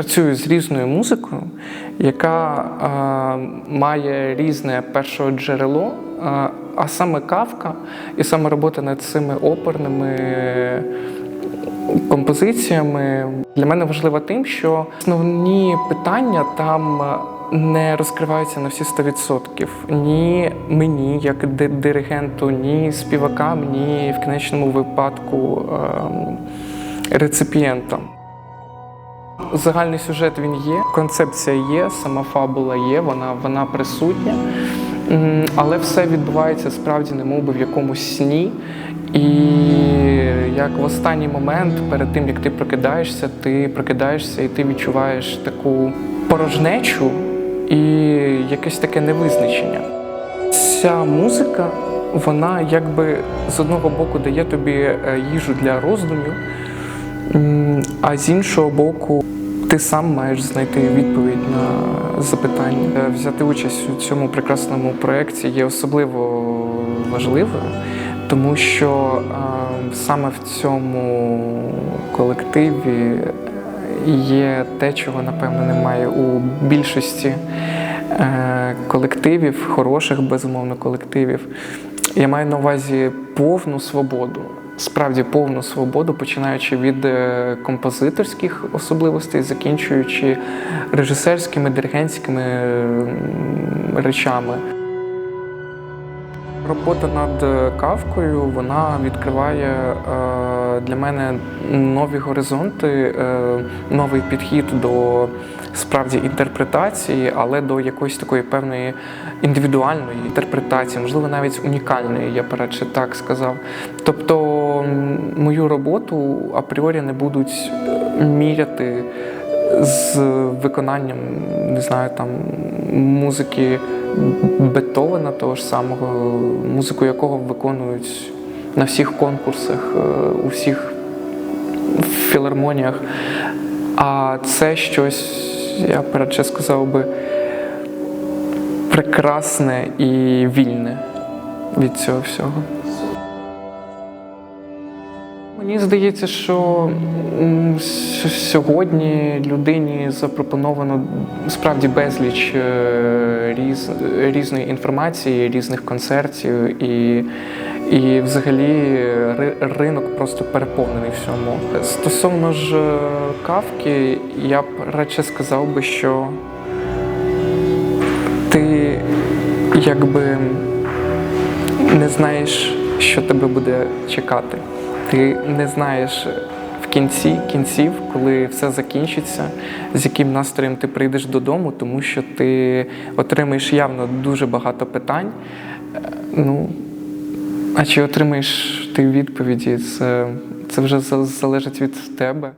працюю з різною музикою, яка е, має різне першоджерело, е, а саме кавка і саме робота над цими оперними композиціями для мене важлива тим, що основні питання там не розкриваються на всі 100%. Ні мені, як диригенту, ні співакам, ні в кінечному випадку ем, реципієнтам. Загальний сюжет він є, концепція є, сама фабула є, вона, вона присутня. Але все відбувається справді немов би в якомусь сні. І як в останній момент, перед тим як ти прокидаєшся, ти прокидаєшся і ти відчуваєш таку порожнечу і якесь таке невизначення. Ця музика, вона якби з одного боку дає тобі е, їжу для роздумів, а з іншого боку, ти сам маєш знайти відповідь на запитання. Е, Взяти участь у цьому прекрасному проєкті є особливо важливою, тому що е, саме в цьому колективі є те, чого напевно немає у більшості е, колективів, хороших, безумовно, колективів. Я маю на увазі повну свободу. Справді повну свободу, починаючи від е, композиторських особливостей, закінчуючи режисерськими, диригентськими речами. Робота над е, кавкою вона відкриває е, для мене нові горизонти, е, новий підхід до справді інтерпретації, але до якоїсь такої певної індивідуальної інтерпретації, можливо, навіть унікальної, я б радше так сказав. Тобто мою роботу апріорі не будуть міряти з виконанням, не знаю, там музики Бетовена, того ж самого, музику якого виконують на всіх конкурсах, е, у всіх філармоніях. А це щось, я радше сказав би, прекрасне і вільне від цього всього. Мені здається, що сьогодні людині запропоновано справді безліч е, різ, різної інформації, різних концертів, і, і взагалі ринок просто переповнений всьому. Стосовно ж е, кавки, я б радше сказав би, що ти якби не знаєш, що тебе буде чекати. Ти не знаєш в кінці кінців, коли все закінчиться, з яким настроєм ти прийдеш додому, тому що ти отримаєш явно дуже багато питань. Е, Ну, а чи отримаєш ти відповіді? Це, це вже залежить від тебе.